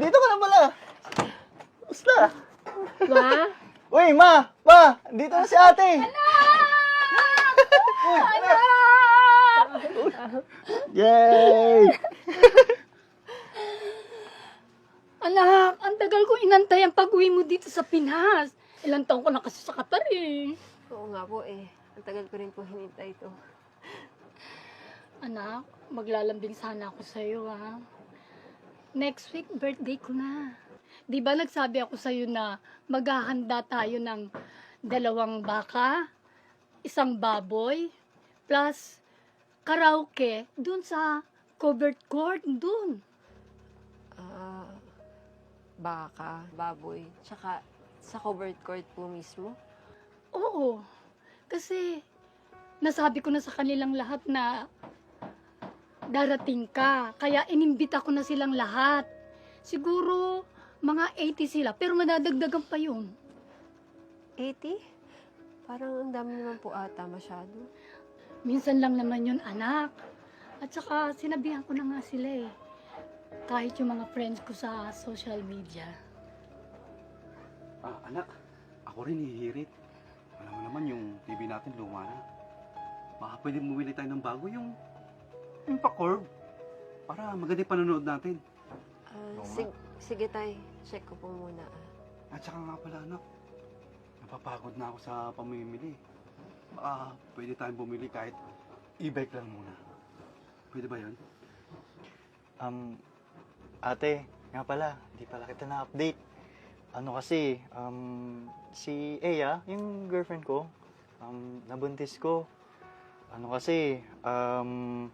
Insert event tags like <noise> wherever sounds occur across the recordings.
dito ka na pala. Basta. Ma? <laughs> Uy, ma! Ma! Dito na si ate! Yay! <laughs> Anak, ang tagal ko inantay ang pag-uwi mo dito sa Pinas. Ilang taon ko na kasi sa Qatar eh. Oo nga po eh. Ang tagal ko rin po hinintay ito. Anak, maglalambing sana ako sa'yo ha. Next week, birthday ko na. Di ba nagsabi ako sa'yo na maghahanda tayo ng dalawang baka, isang baboy, plus karaoke dun sa covered court dun. Ah, baka, baboy, tsaka sa covered court po mismo. Oo, kasi nasabi ko na sa kanilang lahat na darating ka. Kaya inimbita ko na silang lahat. Siguro mga 80 sila, pero madadagdagan pa yun. 80? Parang ang dami naman po ata masyado. Minsan lang naman yun, anak. At saka sinabihan ko na nga sila eh. Kahit yung mga friends ko sa social media. Ah, anak, ako rin hihirit. Alam mo naman yung TV natin luma na. Baka pwede bumili tayo ng bago yung yung pa-curve. Para maganda yung panonood natin. Ah, Oo nga. sig- sige tay, check ko po muna. ah. At saka nga pala anak, napapagod na ako sa pamimili. Baka pwede tayong bumili kahit e-bike lang muna. Pwede ba yun? Um, ate, nga pala, di pala kita na-update. Ano kasi, um, si Eya, yung girlfriend ko, um, nabuntis ko. Ano kasi, um,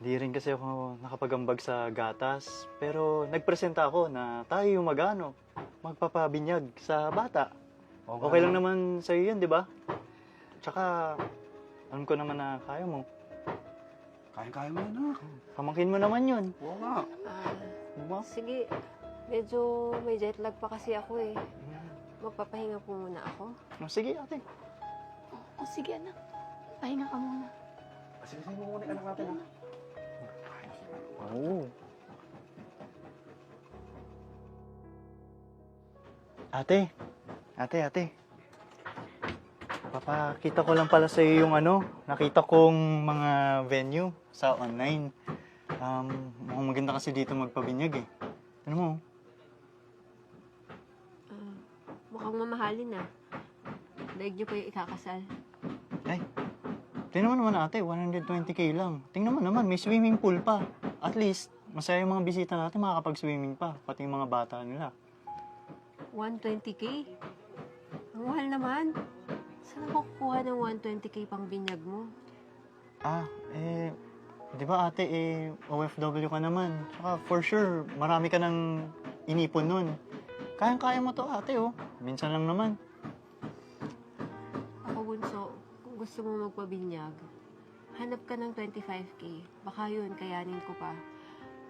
di rin kasi ako nakapagambag sa gatas. Pero nagpresenta ako na tayo yung magano, magpapabinyag sa bata. Okay lang naman sa'yo yun, di ba? Tsaka, alam ko naman na kaya mo. Kaya-kaya mo yun, anak. Pamangkin mo naman yun. Oo nga. Ah, Di ba? sige, medyo may jet lag pa kasi ako eh. Magpapahinga po muna ako. Oh, sige, ate. O sige anak, pahinga ka muna. Sige, sige mo muna yung anak natin, ha? Oo. Ate, ate, ate. Papakita ko lang pala sa iyo yung ano, nakita kong mga venue sa online. Um, mukhang maganda kasi dito magpabinyag eh. Ano mo? Ah, mukhang mamahalin na. Daig niyo po yung ikakasal. Tingnan mo naman ate, 120k lang. Tingnan mo naman, may swimming pool pa. At least, masaya yung mga bisita natin makakapag-swimming pa, pati yung mga bata nila. 120k? Ang mahal naman. Saan ako kukuha ng 120k pang binyag mo? Ah, eh, di ba ate, eh, OFW ka naman. Saka for sure, marami ka nang inipon nun. Kayang-kaya mo to ate, oh. Minsan lang naman. Gusto mo magpabinyag, hanap ka ng 25k. Baka yun, kayanin ko pa.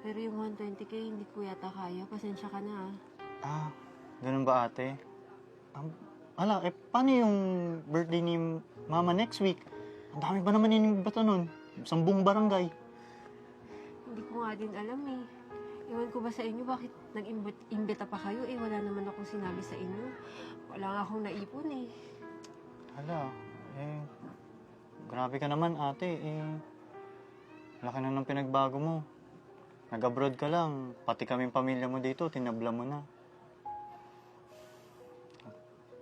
Pero yung 120k, hindi ko yata kaya. Pasensya ka na ah. Ah, ganun ba ate? Um, ala, eh, paano yung birthday ni mama next week? Ang dami ba naman inimbata nun? Sambung barangay. Hindi ko nga din alam eh. Iwan ko ba sa inyo bakit nag-imbita pa kayo? Eh, wala naman akong sinabi sa inyo. Wala nga akong naipon eh. Hala, eh, grabe ka naman ate, eh, laki na ng pinagbago mo. Nag-abroad ka lang, pati kaming pamilya mo dito, tinabla mo na.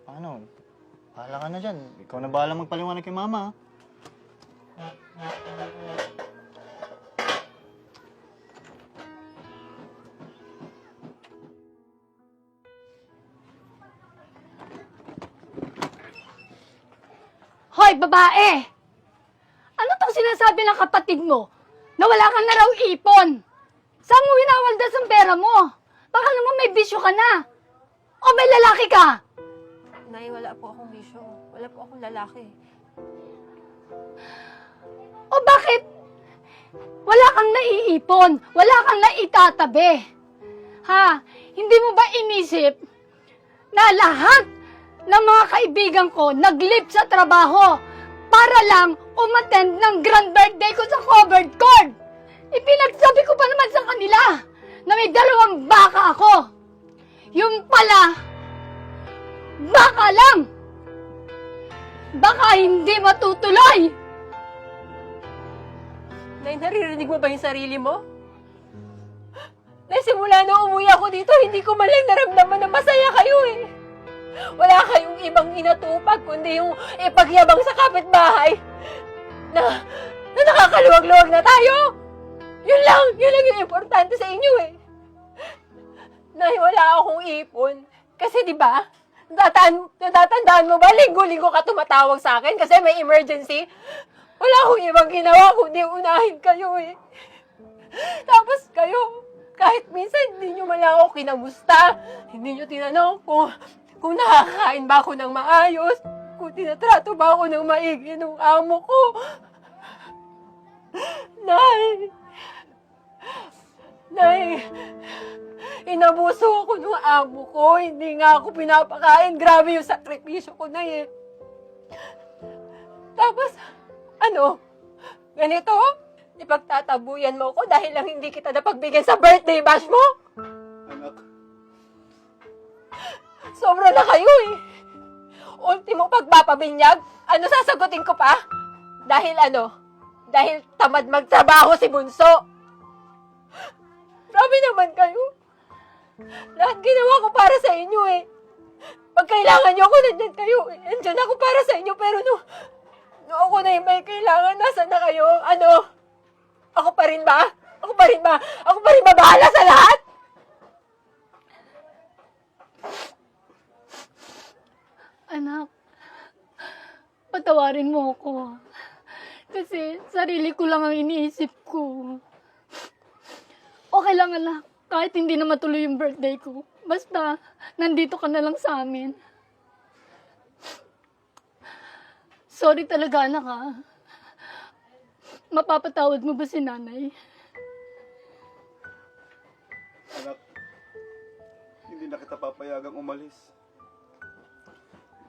Paano? Bahala ka na dyan. Ikaw na bahala magpaliwanag kay mama. ah. Hoy, babae! Ano tong sinasabi ng kapatid mo? Na wala kang na raw ipon. Saan mo winawaldas ang pera mo? Baka naman may bisyo ka na. O may lalaki ka. Nay, wala po akong bisyo. Wala po akong lalaki. O bakit? Wala kang naiipon. Wala kang naitatabi. Ha? Hindi mo ba inisip na lahat ng mga kaibigan ko nag-leave sa trabaho para lang umattend ng grand birthday ko sa covered court? Ipinagsabi ko pa naman sa kanila na may dalawang baka ako. pala, baka lang, baka hindi matutuloy. Nay, naririnig mo ba yung sarili mo? Nay, simula na umuwi ako dito, hindi ko man lang naramdaman na masaya kayo eh. Wala kayong ibang inatupag, kundi yung ipagyabang sa kapitbahay na, na nakakaluwag-luwag na tayo. Yun lang, yun lang yung importante sa inyo eh. Nay, wala akong ipon. Kasi di ba, natatandaan, natatandaan mo ba, linggo-linggo ka tumatawag sa akin kasi may emergency? Wala akong ibang ginawa kundi unahin kayo eh. Tapos kayo, kahit minsan hindi nyo man lang ako kinamusta, hindi nyo tinanong kung, kung nakakain ba ako ng maayos, kung tinatrato ba ako ng maigi ng amo ko. Nay! Nay! Inabuso ako ng amo ko, hindi nga ako pinapakain. Grabe yung sakripisyo ko na eh. Tapos, ano? Ganito? Ipagtatabuyan mo ko dahil lang hindi kita napagbigyan sa birthday bash mo? Sobra na kayo eh. Ultimo pagpapabinyag, ano sasagutin ko pa? Dahil ano? Dahil tamad magtrabaho si Bunso. Grabe naman kayo. Lahat ginawa ko para sa inyo eh. Pag kailangan nyo ako, nandyan kayo. Nandyan ako para sa inyo, pero no, no ako na yung may kailangan, nasa na kayo? Ano? Ako pa rin ba? Ako pa rin ba? Ako pa rin ba bahala sa lahat? Anak, patawarin mo ako. Kasi sarili ko lang ang iniisip ko. Okay lang anak, kahit hindi na matuloy yung birthday ko. Basta, nandito ka na lang sa amin. Sorry talaga anak ha. Mapapatawad mo ba si nanay? anak, hindi na kita papayagang umalis.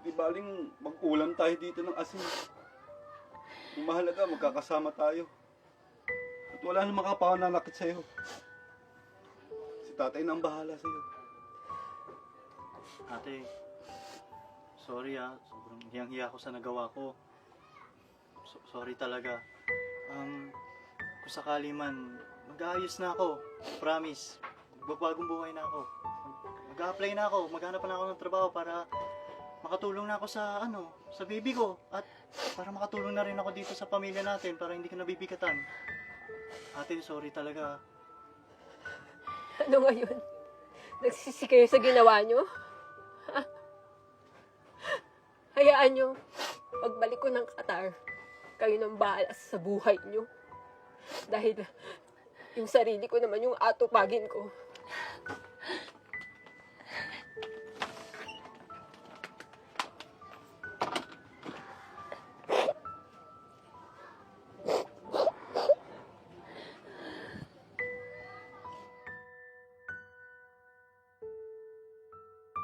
Di baling mag-ulam tayo dito ng asin. Ang mahalaga, magkakasama tayo. At wala nang makapananakit sa'yo. Si tatay na ang bahala sa'yo. Ate, sorry ah. Sobrang hiyang-hiya ako sa nagawa ko. So- sorry talaga. Um, kung sakali man, mag-aayos na ako. Promise. Magbabagong buhay na ako. Mag- Mag-a-apply na ako. Maghanap na ako ng trabaho para makatulong na ako sa ano, sa baby ko. At para makatulong na rin ako dito sa pamilya natin para hindi ka nabibigatan. Ate, sorry talaga. Ano ngayon? Nagsisi kayo sa ginawa nyo? Ha? Hayaan nyo, pagbalik ko ng Qatar, kayo nang bahala sa buhay nyo. Dahil yung sarili ko naman yung atupagin ko.